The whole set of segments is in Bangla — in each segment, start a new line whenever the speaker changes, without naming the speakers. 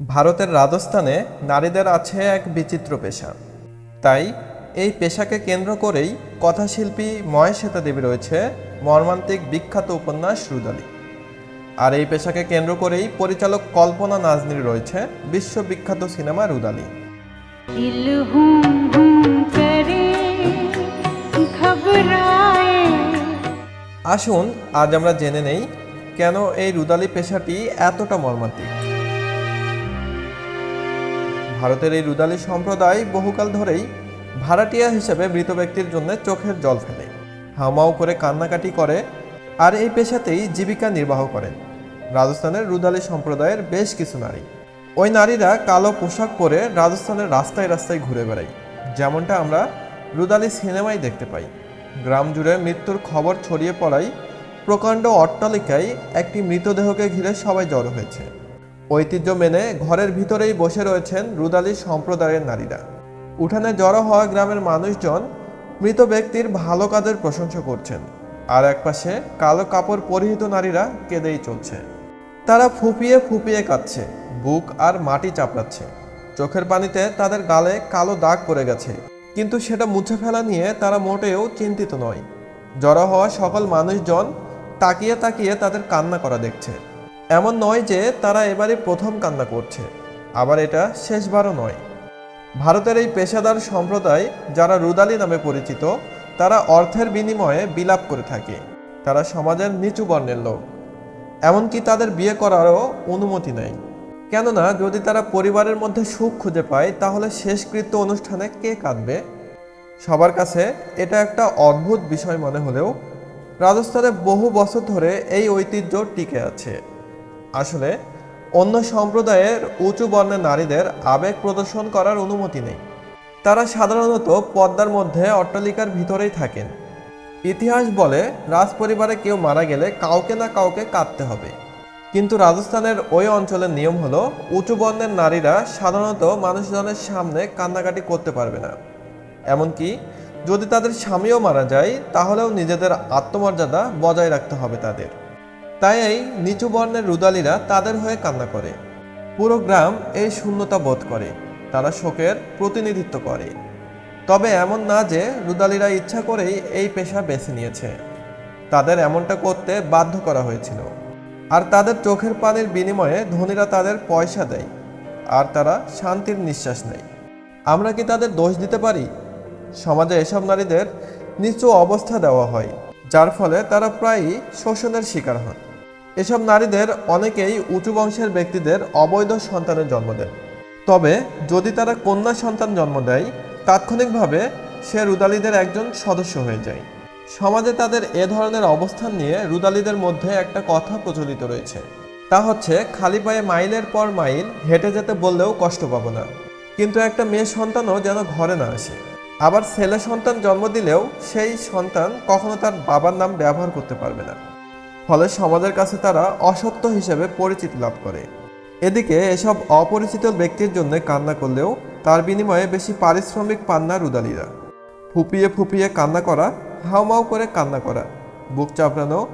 ভারতের রাজস্থানে নারীদের আছে এক বিচিত্র পেশা। তাই এই পেশাকে কেন্দ্র করেই কথাশিল্পী ময় দেবী রয়েছে মর্মান্তিক বিখ্যাত উপন্যাস রুদালি। আর এই পেশাকে কেন্দ্র করেই পরিচালক কল্পনা নাজনীর রয়েছে বিশ্ববিখ্যাত সিনেমা রুদালি। আসুন আজ আমরা জেনে নেই কেন এই রুদালি পেশাটি এতটা মর্মান্তিক। ভারতের এই রুদালি সম্প্রদায় বহুকাল ধরেই ভাড়াটিয়া হিসেবে মৃত ব্যক্তির জন্য চোখের জল ফেলে, হাউমাউ করে কান্নাকাটি করে আর এই পেশাতেই জীবিকা নির্বাহ করেন। রাজস্থানের রুদালি সম্প্রদায়ের বেশ কিছু নারী। ওই নারীরা কালো পোশাক পরে রাজস্থানের রাস্তায় রাস্তায় ঘুরে বেড়ায়। যেমনটা আমরা রুদালি সিনেমায় দেখতে পাই। গ্রাম জুড়ে মৃত্যুর খবর ছড়িয়ে পড়ায় প্রকাণ্ড অট্টালিকায় একটি মৃতদেহকে ঘিরে সবাই জড়ো হয়েছে। ঐতিহ্য মেনে ঘরের ভিতরেই বসে রয়েছেন রুদালি সম্প্রদায়ের নারীরা। উঠানে জড়ো হওয়া গ্রামের মানুষজন মৃত ব্যক্তির ভালো কাজের প্রশংসা করছেন। আর একপাশে কালো কাপড় পরিহিত নারীরা কেঁদেই চলছে। তারা ফুপিয়ে ফুপিয়ে কাঁদছে, বুক আর মাটি চাপড়াচ্ছে। চোখের পানিতে তাদের গালে কালো দাগ পড়ে গেছে। কিন্তু সেটা মুছে ফেলা নিয়ে তারা মোটেও চিন্তিত নয়। জড়ো হওয়া সকল মানুষজন তাকিয়ে তাকিয়ে তাদের কান্না করা দেখছে। এমন নয় যে তারা এবারে প্রথম কান্না করছে, আবার এটা শেষবারও নয়। ভারতের এই পেশাদার সম্প্রদায়, যারা রুদালি নামে পরিচিত, তারা অর্থের বিনিময়ে বিলাপ করে থাকে। তারা সমাজের নিচু বর্ণের লোক। এমনকি তাদের বিয়ে করারও অনুমতি নেই। কেননা, যদি তারা পরিবারের মধ্যে সুখ খুঁজে পায়, তাহলে শেষকৃত্য অনুষ্ঠানে কে কাঁদবে? সবার কাছে এটা একটা অদ্ভুত বিষয় মনে হলেও, রাজস্থানে বহু বছর ধরে এই ঐতিহ্য টিকে আছে। আসলে অন্য সম্প্রদায়ের উঁচু বর্ণের নারীদের আবেগ প্রদর্শন করার অনুমতি নেই। তারা সাধারণত পদ্মার মধ্যে অট্টালিকার ভিতরেই থাকেন। ইতিহাস বলে রাজপরিবারে কেউ মারা গেলে কাউকে না কাউকে কাঁদতে হবে। কিন্তু রাজস্থানের ওই অঞ্চলের নিয়ম হলো, উঁচু বর্ণের নারীরা সাধারণত মানুষজনের সামনে কান্নাকাটি করতে পারবে না। এমনকি যদি তাদের স্বামীও মারা যায়, তাহলেও নিজেদের আত্মমর্যাদা বজায় রাখতে হবে তাদের। তাই এই নিচু বর্ণের রুদালিরা তাদের হয়ে কান্না করে। পুরো গ্রাম এই শূন্যতা বোধ করে, তারা শোকের প্রতিনিধিত্ব করে। তবে এমন না যে রুদালিরা ইচ্ছা করেই এই পেশা বেছে নিয়েছে। তাদের এমনটা করতে বাধ্য করা হয়েছিল। আর তাদের চোখের পানির বিনিময়ে ধনীরা তাদের পয়সা দেয়, আর তারা শান্তির নিঃশ্বাস নেয়। আমরা কি তাদের দোষ দিতে পারি? সমাজে এসব নারীদের নিচু অবস্থা দেওয়া হয়, যার ফলে তারা প্রায়ই শোষণের শিকার হন। এসব নারীদের অনেকেই উঁচু বংশের ব্যক্তিদের অবৈধ সন্তানের জন্ম দেয়। তবে যদি তারা কন্যা সন্তান জন্ম দেয়, তাৎক্ষণিকভাবে সে রুদালিদের একজন সদস্য হয়ে যায়। সমাজে তাদের এ ধরনের অবস্থান নিয়ে রুদালিদের মধ্যে একটা কথা প্রচলিত রয়েছে। তা হচ্ছে, খালি পায়ে মাইলের পর মাইল হেঁটে যেতে বললেও কষ্ট পাবো না। কিন্তু একটা মেয়ে সন্তানও যেন ঘরে না আসে। আবার ছেলে সন্তান জন্ম দিলেও সেই সন্তান কখনো তার বাবার নাম ব্যবহার করতে পারবে না। ফলে সমাজের কাছে তারা অসত্য হিসেবে পরিচিতি লাভ করে। এদিকে এসব অপরিচিত ব্যক্তির জন্য কান্না করলেও তার বিনিময়ে বেশি পারিশ্রমিক পান না রুদালিরা। ফুপিয়ে ফুপিয়ে কান্না করা, হাউমাউ করে কান্না করা, বুক চাপড়ানো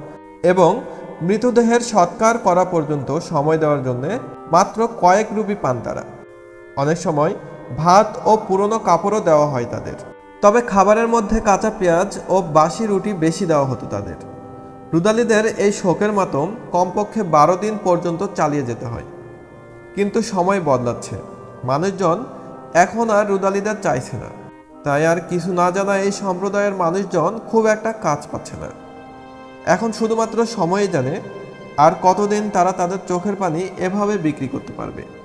এবং মৃতদেহের সৎকার করা পর্যন্ত সময় দেওয়ার জন্য মাত্র কয়েক রুপি পান তারা। অনেক সময় ভাত ও পুরনো কাপড়ও দেওয়া হয় তাদের। তবে খাবারের মধ্যে কাঁচা পেঁয়াজ ও বাসি রুটি বেশি দেওয়া হতো তাদের। রুদালিদের এই শোকের মাতম কমপক্ষে বারো দিন পর্যন্ত চালিয়ে যেতে হয়। কিন্তু সময় বদলাচ্ছে। মানুষজন এখন আর রুদালিদের চাইছে না। তাই আর কিছু না জানা এই সম্প্রদায়ের মানুষজন খুব একটা কাজ পাচ্ছে না। এখন শুধুমাত্র সময়ই জানে আর কতদিন তারা তাদের চোখের পানি এভাবে বিক্রি করতে পারবে।